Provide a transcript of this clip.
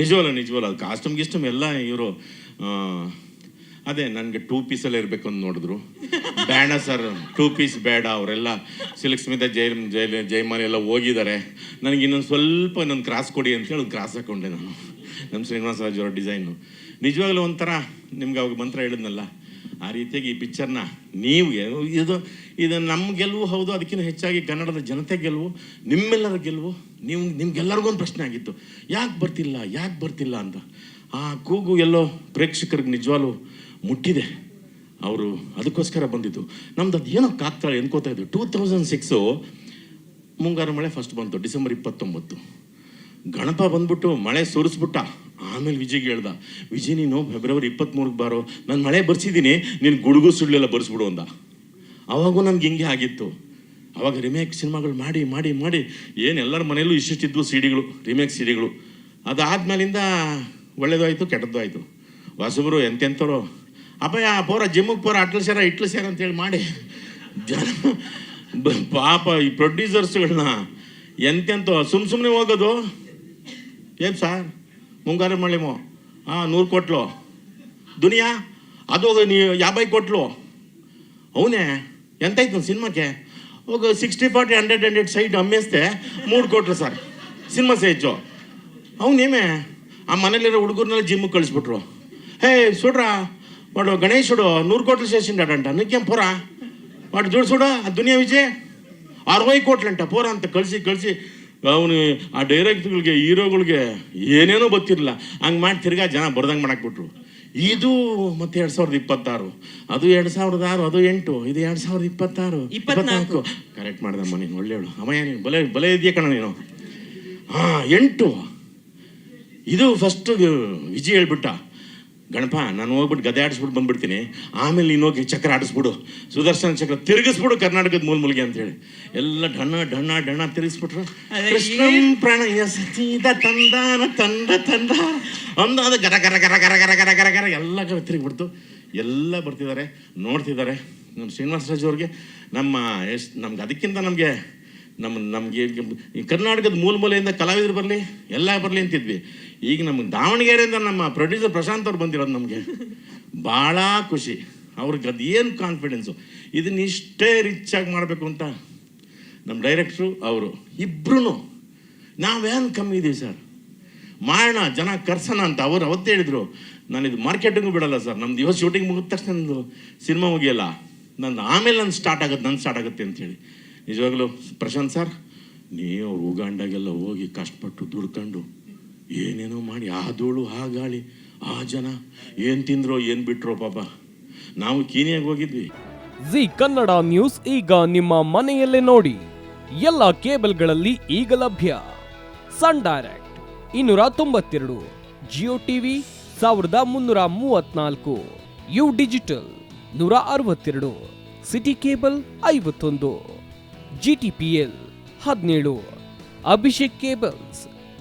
ನಿಜವಲ್ಲ ನಿಜವಲ್ಲ. ಅದು ಕಾಸ್ಟ್ಯೂಮ್ ಗಿಸ್ಟ್ಯೂಮ್ ಎಲ್ಲ ಇವರು ಅದೇ ನನಗೆ ಟೂ ಪೀಸಲ್ಲಿ ಇರಬೇಕು ಅಂತ ನೋಡಿದ್ರು. ಬೇಡ ಸರ್ ಟೂ ಪೀಸ್ ಬೇಡ. ಅವರೆಲ್ಲ ಸಿಲ್ಕ್ ಸ್ಮಿತ ಜೈ ಜೈ ಜೈಮಾಲಿ ಎಲ್ಲ ಹೋಗಿದ್ದಾರೆ. ನನಗೆ ಇನ್ನೊಂದು ಸ್ವಲ್ಪ ಇನ್ನೊಂದು ಕ್ರಾಸ್ ಕೊಡಿ ಅಂತ ಹೇಳಿ ಕ್ರಾಸ್ ಹಾಕೊಂಡೆ ನಾನು. ನಮ್ಮ ಶ್ರೀನಿವಾಸ ರಾಜ್ ಅವರ ಡಿಸೈನು ನಿಜವಾಗ್ಲೂ ಒಂಥರ, ನಿಮ್ಗೆ ಅವಾಗ ಮಂತ್ರ ಹೇಳಿದ್ನಲ್ಲ ಆ ರೀತಿಯಾಗಿ ಈ ಪಿಕ್ಚರ್ನ ನೀವು ಇದು ಇದು ನಮ್ಮ ಗೆಲುವು ಹೌದು, ಅದಕ್ಕಿಂತ ಹೆಚ್ಚಾಗಿ ಕನ್ನಡದ ಜನತೆ ಗೆಲುವು, ನಿಮ್ಮೆಲ್ಲರ ಗೆಲುವು, ನೀವು, ನಿಮ್ಗೆಲ್ಲರಿಗೂ ಒಂದು ಪ್ರಶ್ನೆ ಆಗಿತ್ತು. ಯಾಕೆ ಬರ್ತಿಲ್ಲ ಯಾಕೆ ಬರ್ತಿಲ್ಲ ಅಂತ. ಆ ಕೂಗು ಎಲ್ಲೋ ಪ್ರೇಕ್ಷಕರಿಗೆ ನಿಜವಾಗ್ಲೂ ಮುಟ್ಟಿದೆ. ಅವರು ಅದಕ್ಕೋಸ್ಕರ ಬಂದಿದ್ದು. ನಮ್ದು ಅದು ಏನೋ ಕಾಕ್ತಾಳೆ ಅನ್ಕೋತಾ ಇದ್ದು ಟೂ ತೌಸಂಡ್ ಸಿಕ್ಸು ಮುಂಗಾರು ಮಳೆ ಫಸ್ಟ್ ಬಂತು, ಡಿಸೆಂಬರ್ ಇಪ್ಪತ್ತೊಂಬತ್ತು. ಗಣಪ ಬಂದ್ಬಿಟ್ಟು ಮಳೆ ಸುರಿಸ್ಬಿಟ್ಟ. ಆಮೇಲೆ ವಿಜಯ್ಗೆ ಹೇಳ್ದ, ವಿಜಯ್, ನೀನು ಫೆಬ್ರವರಿ ಇಪ್ಪತ್ತ್ಮೂರಕ್ಕೆ ಬಾರೋ. ನಾನು ಮಳೆ ಬರ್ಸಿದ್ದೀನಿ, ನೀನು ಗುಡುಗು ಸುಳ್ಳೆಲ್ಲ ಬರ್ಸ್ಬಿಡು ಅಂದ. ಅವಾಗೂ ನನಗೆ ಹಿಂಗೆ ಆಗಿತ್ತು. ಅವಾಗ ರಿಮೇಕ್ ಸಿನಿಮಾಗಳು ಮಾಡಿ ಮಾಡಿ ಮಾಡಿ, ಏನು ಎಲ್ಲರ ಮನೆಯಲ್ಲೂ ಇಷ್ಟಿದ್ವು ಸಿಡಿಗಳು ರಿಮೇಕ್ ಸಿಡಿಗಳು. ಅದಾದ್ಮೇಲಿಂದ ಒಳ್ಳೇದು ಆಯಿತು ಕೆಟ್ಟದ್ದು ಆಯಿತು ಹೊಸಬರು ಎಂತೆಂಥವ್ರು. ಅಪ್ಪಯ್ಯ, ಪೋರ, ಜಿಮ್ಮಿಗೆ ಪೋರ, ಅಟ್ಲು ಸೇರ, ಇಟ್ಲು ಸೇರ ಅಂತೇಳಿ ಮಾಡಿ. ಜನ ಪಾಪ ಈ ಪ್ರೊಡ್ಯೂಸರ್ಸ್ಗಳನ್ನ ಎಂತೆಂತ ಸುಮ್ ಸುಮ್ಮನೆ ಹೋಗೋದು? ಏನು ಸರ್? ಮುಂಗಾರು ಮಳೆಮೋ ಹಾಂ ನೂರು ಕೊಟ್ಲು ದುನಿಯಾ ಅದು ನೀ ಯಾಭೈ ಕೊಟ್ಲು ಅವನೇ ಎಂತಾಯ್ತು ಸಿನಿಮಾಕ್ಕೆ ಹೋಗ sixty forty hundred hundred side ಅಮ್ಮೇಸ್ತೆ ಮೂರು ಕೊಟ್ರು ಸರ್ ಸಿನಿಮಾ ಸೇಜು ಅವನೇಮೆ ಆ ಮನೇಲಿರೋ ಹುಡುಗರ್ನೆಲ್ಲ ಜಿಮ್ಗೆ ಕಳಿಸ್ಬಿಟ್ರು ಹೇ ಸುಡ್ರ వాడు గణేశుడు నూరు కోట్లు చేసిండాడంట నీకేం పోరా వాడు చూడు చూడు ఆ దునియా విజయ్ అరవై కోట్లంట పోరా ಅಂತ ಕಳಿಸಿ ಕಳಿಸಿ ಅವನು ಆ ಡೈರೆಕ್ಟ್ಗಳಿಗೆ ಹೀರೋಗಳಿಗೆ ಏನೇನೋ ಗೊತ್ತಿರಲಿಲ್ಲ. ಹಂಗೆ ಮಾಡಿ ತಿರ್ಗಾ ಜನ ಬರ್ದಂಗೆ ಮಾಡಾಕ್ಬಿಟ್ರು. ಇದು ಮತ್ತೆ ಎರಡು ಸಾವಿರದ ಇಪ್ಪತ್ತಾರು. ಅದು ಎರಡು ಸಾವಿರದ ಆರು ಅದು ಎಂಟು ಇದು ಎರಡು ಸಾವಿರದ ಇಪ್ಪತ್ತಾರು. ಇಪ್ಪತ್ನಾಲ್ಕು. ಕರೆಕ್ಟ್ ಮಾಡ್ದಮ್ಮ ನೀನು ಒಳ್ಳೆಯವಳು. ಅಮ್ಮಯ್ಯ ನೀನು ಬಲೆ ಬಲೆ ಇದೆಯಾ ಕಣ ನೀನು? ಹಾಂ ಎಂಟು. ಇದು ಫಸ್ಟ್ ವಿಜಿ ಹೇಳ್ಬಿಟ್ಟ. ಗಣಪ ನಾನು ಹೋಗ್ಬಿಟ್ಟು ಗದೆ ಆಡಿಸ್ಬಿಟ್ಟು ಬಂದ್ಬಿಡ್ತೀನಿ. ಆಮೇಲೆ ನೀನು ಹೋಗಿ ಚಕ್ರ ಆಡಿಸ್ಬಿಡು. ಸುದರ್ಶನ ಚಕ್ರ ತಿರುಗಿಸ್ಬಿಡು ಕರ್ನಾಟಕದ ಮೂಲ ಮೂಲಿಗೆ ಅಂತೇಳಿ ಎಲ್ಲ ಢಣ ಢಣ ಡಣ್ಣ ತಿರುಗಿಸ್ಬಿಟ್ರು. ಕೃಷ್ಣ ಸತೀದ ತಂದಾನ ತಂದ ತಂದ. ಅಂದ ಅದು ಗರ ಗರ ಗರ ಗರ ಗರ ಗರ ಗರ ಗರ ಎಲ್ಲ ಗರ ತಿರುಗಿಬಿಡ್ತು. ಎಲ್ಲ ಬರ್ತಿದ್ದಾರೆ ನೋಡ್ತಿದ್ದಾರೆ. ನಮ್ಮ ಶ್ರೀನಿವಾಸ ರಾಜ್ ಅವ್ರಿಗೆ ನಮ್ಮ ಎಷ್ಟು ನಮ್ಗೆ ಅದಕ್ಕಿಂತ ನಮಗೆ ನಮ್ಮ ನಮಗೆ ಕರ್ನಾಟಕದ ಮೂಲ ಮೂಲೆಯಿಂದ ಕಲಾವಿದರು ಬರಲಿ ಎಲ್ಲ ಬರಲಿ ಅಂತಿದ್ವಿ. ಈಗ ನಮ್ಗೆ ದಾವಣಗೆರೆಯಿಂದ ನಮ್ಮ ಪ್ರೊಡ್ಯೂಸರ್ ಪ್ರಶಾಂತ್ ಅವ್ರು ಬಂದಿರೋದು ನಮಗೆ. ಭಾಳ ಖುಷಿ. ಅವ್ರಿಗೆ ಅದು ಏನು ಕಾನ್ಫಿಡೆನ್ಸು ಇದನ್ನ ಇಷ್ಟೇ ರಿಚ್ ಆಗಿ ಮಾಡಬೇಕು ಅಂತ ನಮ್ಮ ಡೈರೆಕ್ಟ್ರು ಅವರು. ಇಬ್ರು ನಾವೇನು ಕಮ್ಮಿ ಇದೀವಿ ಸರ್? ಮಾಡೋಣ ಜನ ಕರ್ಸೋಣ ಅಂತ ಅವರು ಅವತ್ತೇ ಹೇಳಿದರು. ನಾನು ಇದು ಮಾರ್ಕೆಟಿಂಗು ಬಿಡಲ್ಲ ಸರ್. ನಮ್ದು ಇವತ್ತು ಶೂಟಿಂಗ್ ಮುಗಿದ ತಕ್ಷಣ ನಂದು ಸಿನಿಮಾ ಮುಗಿಯಲ್ಲ. ನಂದು ಆಮೇಲೆ ನನ್ನ ಸ್ಟಾರ್ಟ್ ಆಗುತ್ತೆ ನನ್ನ ಸ್ಟಾರ್ಟ್ ಆಗುತ್ತೆ ಅಂತೇಳಿ ನಿಜವಾಗ್ಲೂ ಪ್ರಶಾಂತ್ ಸರ್, ನೀವು ಉಗಾಂಡಾಗೆಲ್ಲ ಹೋಗಿ ಕಷ್ಟಪಟ್ಟು ದುಡ್ಕೊಂಡು ಏನೇನೋ ಮಾಡಿ, ಆ ಧೂಳು, ಆ ಗಾಳಿ, ಆ ಜನ, ಏನು ತಿಂದ್ರೋ, ಏನು ಬಿಟ್ರೋ ಪಾಪ. ನಾವು ಕೀನಿಯಾಗಿ ಹೋಗಿದ್ವಿ. ಜಿ ಕನ್ನಡ ನ್ಯೂಸ್ ಈಗ ನಿಮ್ಮ ಮನೆಯಲ್ಲೇ ನೋಡಿ. ಎಲ್ಲ ಕೇಬಲ್ಗಳಲ್ಲಿ ಈಗ ಲಭ್ಯ. ಸನ್ ಡೈರೆಕ್ಟ್ ಇನ್ನೂರ ತೊಂಬತ್ತೆರಡು, ಜಿಯೋ ಟಿವಿ ಸಾವಿರದ ಮುನ್ನೂರ ಮೂವತ್ನಾಲ್ಕು, ಯು ಡಿಜಿಟಲ್ ನೂರ ಅರವತ್ತೆರಡು, ಸಿಟಿ ಕೇಬಲ್ ಐವತ್ತೊಂದು, ಜಿ ಟಿ ಪಿ ಎಲ್ ಹದಿನೇಳು, ಅಭಿಷೇಕ್ ಕೇಬಲ್ಸ್